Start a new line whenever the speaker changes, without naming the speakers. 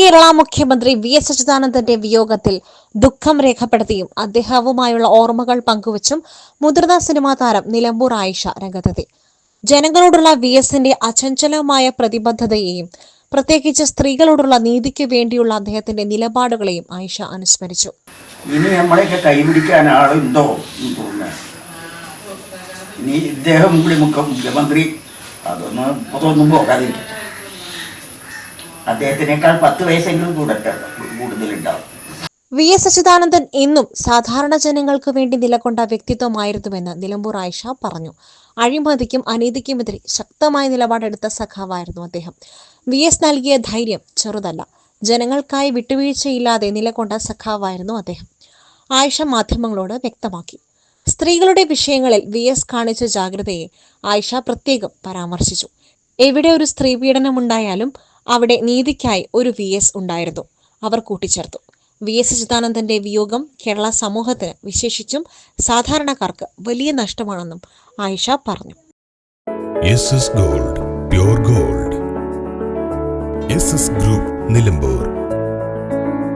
കേരള മുഖ്യമന്ത്രി V S അച്യുതാനന്ദന്റെ വിയോഗത്തിൽ ദുഃഖം രേഖപ്പെടുത്തിയും അദ്ദേഹവുമായുള്ള ഓർമ്മകൾ പങ്കുവച്ചും മുതിർന്ന സിനിമാ താരം നിലമ്പൂർ ആയിഷ രംഗത്തെത്തി. ജനങ്ങളോടുള്ള വി എസിന്റെ അചഞ്ചലമായ പ്രതിബദ്ധതയെയും പ്രത്യേകിച്ച് സ്ത്രീകളോടുള്ള നീതിക്ക് വേണ്ടിയുള്ള അദ്ദേഹത്തിന്റെ നിലപാടുകളെയും ആയിഷ അനുസ്മരിച്ചു.
ഇനി ഇദ്ദേഹം കൂടി മുഖ്യമന്ത്രി അതൊന്നും അതൊന്നും പോകാതിരിക്കട്ടെ. അദ്ദേഹത്തിനേക്കാൾ പത്ത് വയസ്സെങ്കിലും കൂടുതലുണ്ടാവും.
വി എസ് അച്യുതാനന്ദൻ എന്നും സാധാരണ ജനങ്ങൾക്ക് വേണ്ടി നിലകൊണ്ട വ്യക്തിത്വമായിരുന്നുവെന്ന് നിലമ്പൂർ ആയിഷ പറഞ്ഞു. അഴിമതിക്കും അനീതിക്കുമെതിരെ ശക്തമായ നിലപാടെടുത്ത സഖാവായിരുന്നു അദ്ദേഹം. വി എസ് നൽകിയ ധൈര്യം ചെറുതല്ല. ജനങ്ങൾക്കായി വിട്ടുവീഴ്ചയില്ലാതെ നിലകൊണ്ട സഖാവായിരുന്നു അദ്ദേഹം. ആയിഷ മാധ്യമങ്ങളോട് വ്യക്തമാക്കി. സ്ത്രീകളുടെ വിഷയങ്ങളിൽ വി എസ് കാണിച്ച ജാഗ്രതയെ ആയിഷ പ്രത്യേകം പരാമർശിച്ചു. എവിടെ ഒരു സ്ത്രീ പീഡനമുണ്ടായാലും അവിടെ നീതിക്കായി ഒരു വി എസ് ഉണ്ടായിരുന്നു. അവർ കൂട്ടിച്ചേർത്തു. വി എസ് അച്യുതാനന്ദന്റെ വിയോഗം കേരള സമൂഹത്തിന് വിശേഷിച്ചും സാധാരണക്കാർക്ക് വലിയ നഷ്ടമാണെന്നും ആയിഷ പറഞ്ഞു.
Gold gold group Nilambur